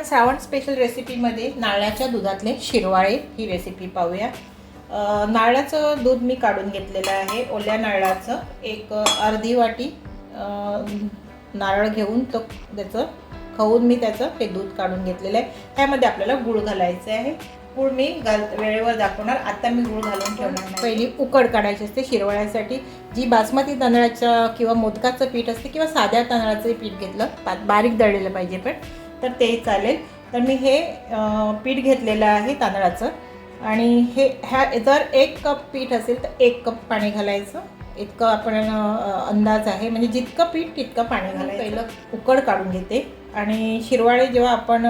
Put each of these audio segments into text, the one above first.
आपण श्रावण स्पेशल रेसिपीमध्ये नारळाच्या दुधातले शिरवाळे ही रेसिपी पाहूया. नारळाचं दूध मी काढून घेतलेलं आहे. ओल्या नारळाचं एक अर्धी वाटी नारळ घेऊन तो त्याचं खवून मी त्याचं ते दूध काढून घेतलेलं आहे. त्यामध्ये आपल्याला गुळ घालायचं आहे. गुळ मी घाल वेळेवर दाखवणार. आता मी गूळ घालून ठेवणार पहिली उकड काढायची असते शिरवाळ्यासाठी. जी बासमती तांदळाचं किंवा मोदकाचं पीठ असते किंवा साध्या तांदळाचं पीठ घेतलं बारीक दळलेलं पाहिजे पण. तर ते चालेल. तर मी हे पीठ घेतलेलं आहे तांदळाचं. आणि हे ह्या जर एक कप पीठ असेल तर एक कप पाणी घालायचं. इतकं आपण अंदाज आहे. म्हणजे जितकं पीठ तितकं पाणी घालायचं. पहिलं उकड काढून घेते. आणि शिरवाळे जेव्हा आपण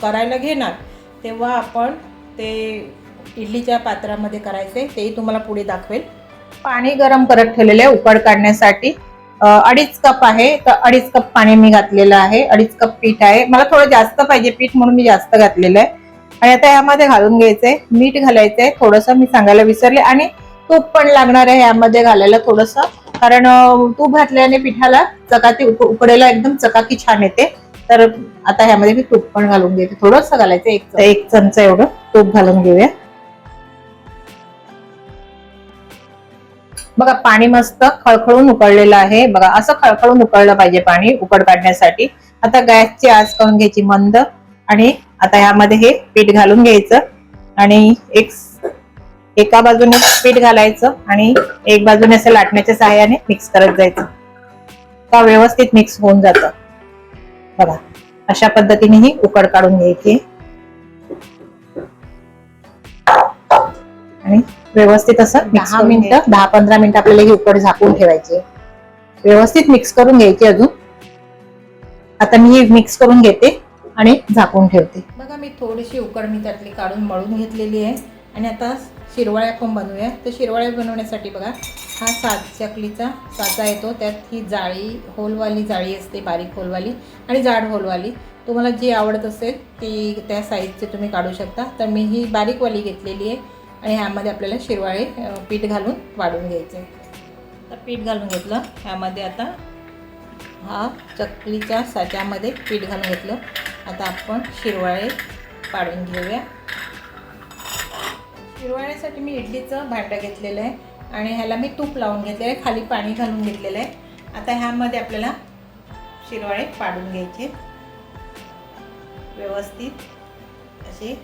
करायला घेणार तेव्हा आपण ते इडलीच्या पात्रामध्ये करायचे. तेही तुम्हाला पुढे दाखवेल. पाणी गरम करत ठेवलेले आहे उकड काढण्यासाठी. अडीच कप आहे. तर अडीच कप पाणी मी घातलेलं आहे. अडीच कप पीठ आहे. मला थोडं जास्त पाहिजे पीठ म्हणून मी जास्त घातलेलं आहे. आणि आता यामध्ये घालून घ्यायचंय. मीठ घालायचंय. थोडंसं मी सांगायला विसरले. आणि तूप पण लागणार आहे यामध्ये घालायला थोडंसं. कारण तूप घातल्याने पिठाला चकाती उकडेला एकदम चकाकी छान येते. तर आता ह्यामध्ये मी तूप पण घालून घेते थोडंसं घालायचं एक एक चमचा एवढं तूप घालून घेऊया. बघा पाणी मस्त खळखळून उकळलेलं आहे. बघा असं खळखळून उकळलं पाहिजे पाणी उकड काढण्यासाठी. आता गॅसची आज करून घ्यायची मंद आणि आता ह्यामध्ये हे पीठ घालून घ्यायचं. आणि एक एका बाजूने पीठ घालायचं आणि एक बाजूने असं लाटण्याच्या सहाय्याने मिक्स करत जायचं. का व्यवस्थित मिक्स होऊन जातं? बघा अशा पद्धतीने ही उकड काढून घ्यायची. व्यवस्थित असं दहा मिनिटं दहा पंधरा मिनिटं आपल्याला ही उकड झाकून ठेवायची. व्यवस्थित मिक्स करून घ्यायची अजून. आता मी ही मिक्स करून घेते आणि झाकून ठेवते. बघा मी थोडीशी उकड मी त्यातली काढून मळून घेतलेली आहे. आणि आता शिरवाळ्या पण बनवूया. तर शिरवाळ्या बनवण्यासाठी बघा हा सात चकलीचा साचा येतो. त्यात ही जाळी होलवाली जाळी असते बारीक होलवाली आणि जाड होलवाली. तुम्हाला जी आवडत असेल ती त्या साईजचे तुम्ही काढू शकता. तर मी ही बारीकवाली घेतलेली आहे. आणि ह्यामध्ये आपल्याला शिरवाळे पीठ घालून वाढून घ्यायचे तर पीठ घालून घेतलं. ह्यामध्ये आता हा चकलीच्या साच्यामध्ये पीठ घालून घेतलं. आता आपण शिरवाळे पाडून घेऊया. शिरवाळ्यासाठी मी इडलीचं भांडं घेतलेलं आहे आणि ह्याला मी तूप लावून घेतलेलं आहे. खाली पाणी घालून घेतलेलं आहे. आता ह्यामध्ये आपल्याला शिरवाळे पाडून घ्यायचे. व्यवस्थित असे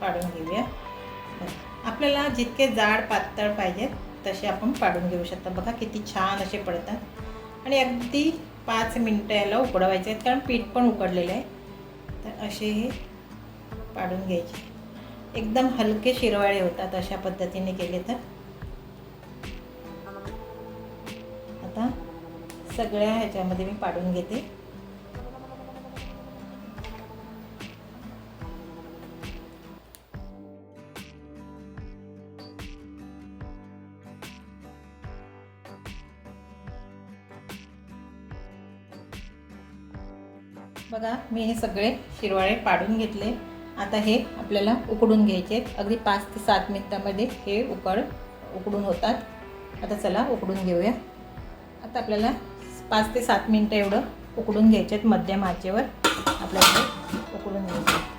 पाडून घेऊया. आपल्याला जितके जाड पातळ पाहिजेत तसे आपण पाडून घेऊ शकता. बघा किती छान असे पडतात. आणि अगदी पाच मिनटं याला उकडवायचे आहेत कारण पीठ पण उकडलेलं आहे. तर असे हे पाडून घ्यायचे. एकदम हलके शिरवाळे होतात अशा पद्धतीने केले तर. आता सगळ्या ह्याच्यामध्ये मी पाडून घेते. बघा मी हे सगळे शिरवाळे पाडून घेतले. आता हे आपल्याला उकडून घ्यायचे आहेत. अगदी पाच ते सात मिनिटामध्ये हे उकड उकडून होतात. आता चला उकडून घेऊया. आता आपल्याला पाच ते सात मिनटं एवढं उकडून घ्यायचे आहेत मध्यम आचेवर. आपल्याला उकडून घ्यायचे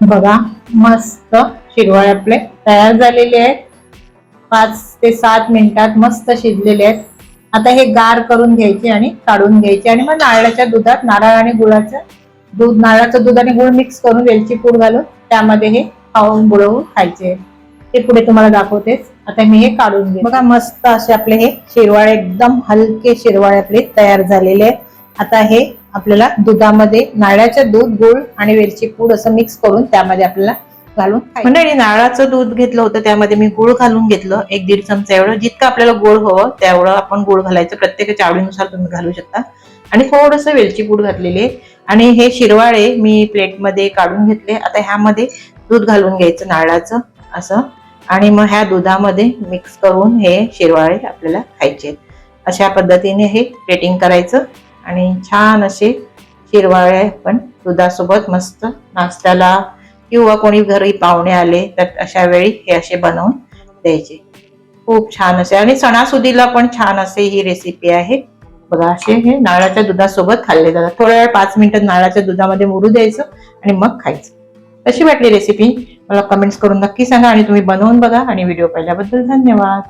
बघा मस्त शिरवाळे आपले तयार झालेले आहेत. पाच ते सात मिनिटात मस्त शिजलेले आहेत. आता हे गार करून घ्यायचे आणि काढून घ्यायचे आणि मग नारळाच्या दुधात नारळ आणि गुळाचं दूध नारळाचं दूध आणि गुळ मिक्स करून वेलची पूड घालून त्यामध्ये हे खाऊन बुडवून खायचे. ते पुढे तुम्हाला दाखवतेच आता मी हे काढून घे बघा मस्त असे आपले हे शिरवाळे एकदम हलके शिरवाळे आपले तयार झालेले आहेत. आता हे आपल्याला दुधामध्ये नारळाचं दूध गुळ आणि वेलची पूड असं मिक्स करून त्यामध्ये आपल्याला घालून मंडळी म्हणजे नारळाचं दूध घेतलं होतं त्यामध्ये मी गुळ घालून घेतलं एक दीड चमचा एवढं. जितकं आपल्याला गोड हवं तेवढं आपण गुळ घालायचं. प्रत्येकाच्या आवडीनुसार तुम्ही घालू शकता. आणि थोडस वेलची पूड घातलेली आहे. आणि हे शिरवाळे मी प्लेटमध्ये काढून घेतले. आता ह्यामध्ये दूध घालून घ्यायचं नारळाचं असं. आणि मग ह्या दुधामध्ये मिक्स करून हे शिरवाळे आपल्याला खायचे अशा पद्धतीने हे प्लेटिंग करायचं. आणि छान असे शिरवाळे पण दुधासोबत मस्त नाश्त्याला किंवा कोणी घरी पाहुणे आले तर अशा वेळी हे असे बनवून द्यायचे. खूप छान असे. आणि सणासुदीला पण छान असे ही रेसिपी आहे. बघा असे हे नारळाच्या दुधासोबत खाल्ले जातात. थोड्या वेळ पाच मिनिटं नारळाच्या दुधामध्ये मुरू द्यायचं आणि मग खायचं. कशी वाटली रेसिपी मला कमेंट्स करून नक्की सांगा आणि तुम्ही बनवून बघा. आणि व्हिडिओ पाहिल्याबद्दल धन्यवाद.